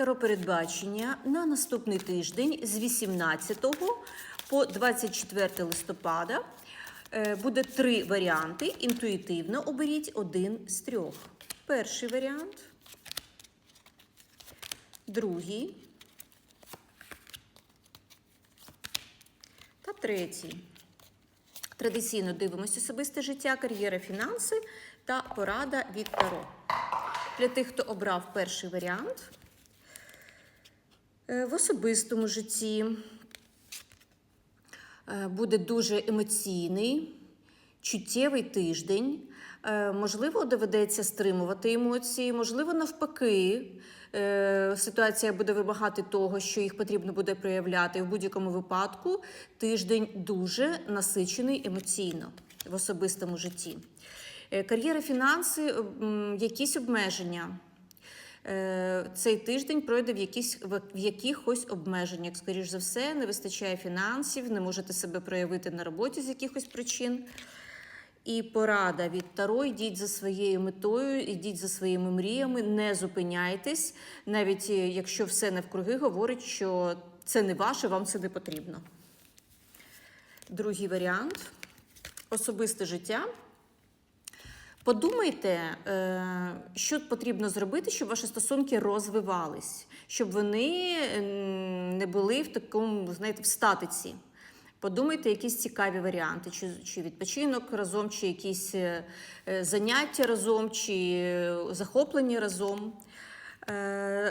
Передбачення на наступний тиждень з 18 по 24 листопада Е, буде три варіанти. Інтуїтивно оберіть один з трьох. Перший варіант, другий та третій. Традиційно дивимося особисте життя, кар'єра, фінанси та порада від Таро. Для тих, хто обрав перший варіант, в особистому житті е, буде дуже емоційний, чуттєвий тиждень. Е, Можливо, доведеться стримувати емоції, можливо, навпаки. е, Ситуація буде вимагати того, що їх потрібно буде проявляти. В будь-якому випадку тиждень дуже насичений емоційно в особистому житті. Е, Кар'єра, фінанси, якісь обмеження. Е, Цей тиждень пройде в, якісь, в якихось обмеженнях. Скоріш за все, не вистачає фінансів, не можете себе проявити на роботі з якихось причин. І порада від Таро, йдіть за своєю метою, йдіть за своїми мріями, не зупиняйтесь, навіть е, якщо все навкруги говорить, що це не ваше, вам це не потрібно. Другий варіант особисте життя. Подумайте, е, що потрібно зробити, щоб ваші стосунки розвивались, щоб вони не були в такому, знаєте, в статиці. Подумайте якісь цікаві варіанти, чи, чи відпочинок разом, чи якісь е, е, заняття разом, чи захоплення разом.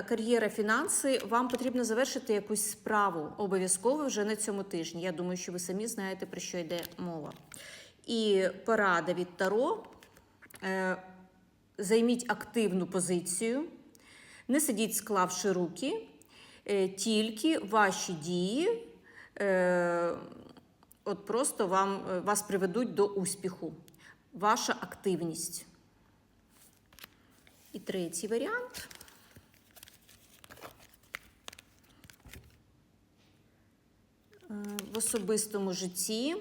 Кар'єра, фінанси, вам потрібно завершити якусь справу обов'язково вже на цьому тижні. Я думаю, що ви самі знаєте, про що йде мова. І порада від Таро. Е, Займіть активну позицію, не сидіть, склавши руки, е, тільки ваші дії е, от просто вам, вас приведуть до успіху. Ваша активність. І третій варіант. В особистому житті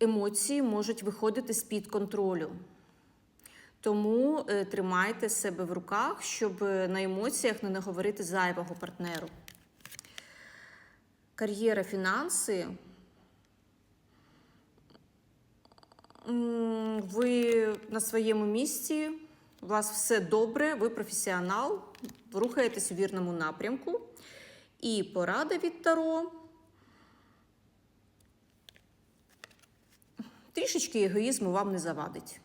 емоції можуть виходити з-під контролю. Тому е, тримайте себе в руках, щоб е, на емоціях не наговорити зайвого партнеру. Кар'єра, фінанси. Ви на своєму місці, у вас все добре, ви професіонал, рухаєтесь у вірному напрямку. І порада від Таро. Трішечки егоїзму вам не завадить.